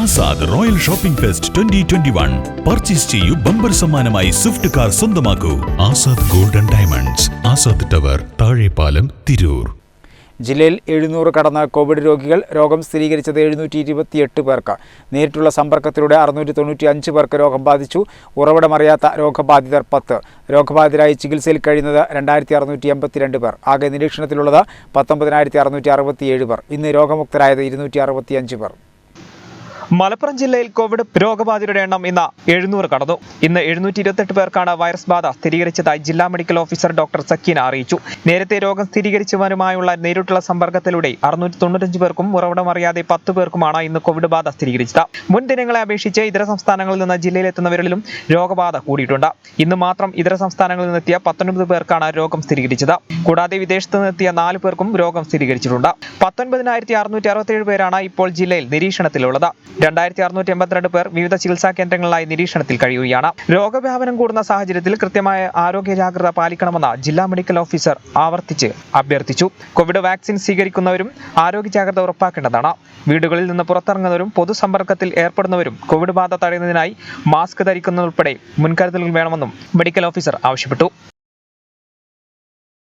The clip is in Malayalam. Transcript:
Azad royal shopping fest twenty twenty one. Purchase ചെയ്യൂ ബമ്പർ സമ്മാനമായി സ്വിഫ്റ്റ് കാർ സ്വന്തമാക്കൂ. Azad golden diamonds Azad tower Thazhepalam Tirur. ജില്ലയിൽ എഴുന്നൂറ് കടന്ന കോവിഡ് രോഗികൾ രോഗം സ്ഥിരീകരിച്ചത് എഴുന്നൂറ്റി ഇരുപത്തിയെട്ട് പേർക്ക്. നേരിട്ടുള്ള സമ്പർക്കത്തിലൂടെ അറുന്നൂറ്റി തൊണ്ണൂറ്റി അഞ്ച് പേർക്ക് രോഗം ബാധിച്ചു. ഉറവിടമറിയാത്ത രോഗബാധിതർ പത്ത്. രോഗബാധിതരായി ചികിത്സയിൽ കഴിയുന്നത് രണ്ടായിരത്തി അറുന്നൂറ്റി എൺപത്തിരണ്ട് പേർ. ആകെ നിരീക്ഷണത്തിലുള്ളത് പത്തൊമ്പതിനായിരത്തി അറുന്നൂറ്റി അറുപത്തിയേഴ് പേർ. ഇന്ന് രോഗമുക്തരായത് ഇരുന്നൂറ്റി അറുപത്തിയഞ്ച് പേർ. മലപ്പുറം ജില്ലയിൽ കോവിഡ് രോഗബാധിതരുടെ എണ്ണം ഇന്ന് എഴുന്നൂറ് കടന്നു. ഇന്ന് എഴുന്നൂറ്റി ഇരുപത്തെട്ട് പേർക്കാണ് വൈറസ് ബാധ സ്ഥിരീകരിച്ചതായി ജില്ലാ മെഡിക്കൽ ഓഫീസർ ഡോക്ടർ സക്കീന അറിയിച്ചു. നേരത്തെ രോഗം സ്ഥിരീകരിച്ചവരുമായുള്ള നേരിട്ടുള്ള സമ്പർക്കത്തിലൂടെ അറുന്നൂറ്റി തൊണ്ണൂറ്റഞ്ച് പേർക്കും ഉറവിടം അറിയാതെ പത്ത് പേർക്കുമാണ് ഇന്ന് കോവിഡ് ബാധ സ്ഥിരീകരിച്ചത്. മുൻ ദിനങ്ങളെ അപേക്ഷിച്ച് ഇതര സംസ്ഥാനങ്ങളിൽ നിന്ന് ജില്ലയിലെത്തുന്നവരിലും രോഗബാധ കൂടിയിട്ടുണ്ട്. ഇന്ന് മാത്രം ഇതര സംസ്ഥാനങ്ങളിൽ നിന്നെത്തിയ പത്തൊൻപത് പേർക്കാണ് രോഗം സ്ഥിരീകരിച്ചത്. കൂടാതെ വിദേശത്ത് നിന്നെത്തിയ നാല് പേർക്കും രോഗം സ്ഥിരീകരിച്ചിട്ടുണ്ട്. പത്തൊൻപതിനായിരത്തി അറുന്നൂറ്റി അറുപത്തിയേഴ് പേരാണ് ഇപ്പോൾ ജില്ലയിൽ നിരീക്ഷണത്തിലുള്ളത്. രണ്ടായിരത്തി അറുന്നൂറ്റി എൺപത്തിരണ്ട് പേർ വിവിധ ചികിത്സാ കേന്ദ്രങ്ങളിലായി നിരീക്ഷണത്തിൽ കഴിയുകയാണ്. രോഗവ്യാപനം കൂടുന്ന സാഹചര്യത്തിൽ കൃത്യമായ ആരോഗ്യ ജാഗ്രത പാലിക്കണമെന്ന് ജില്ലാ മെഡിക്കൽ ഓഫീസർ ആവർത്തിച്ച് അഭ്യർത്ഥിച്ചു. കോവിഡ് വാക്സിൻ സ്വീകരിക്കുന്നവരും ആരോഗ്യ ജാഗ്രത ഉറപ്പാക്കേണ്ടതാണ്. വീടുകളിൽ നിന്ന് പുറത്തിറങ്ങുന്നവരും പൊതുസമ്പർക്കത്തിൽ ഏർപ്പെടുന്നവരും കോവിഡ് ബാധ തടയുന്നതിനായി മാസ്ക് ധരിക്കുന്നതുൾപ്പെടെ മുൻകരുതലുകൾ വേണമെന്നും മെഡിക്കൽ ഓഫീസർ ആവശ്യപ്പെട്ടു.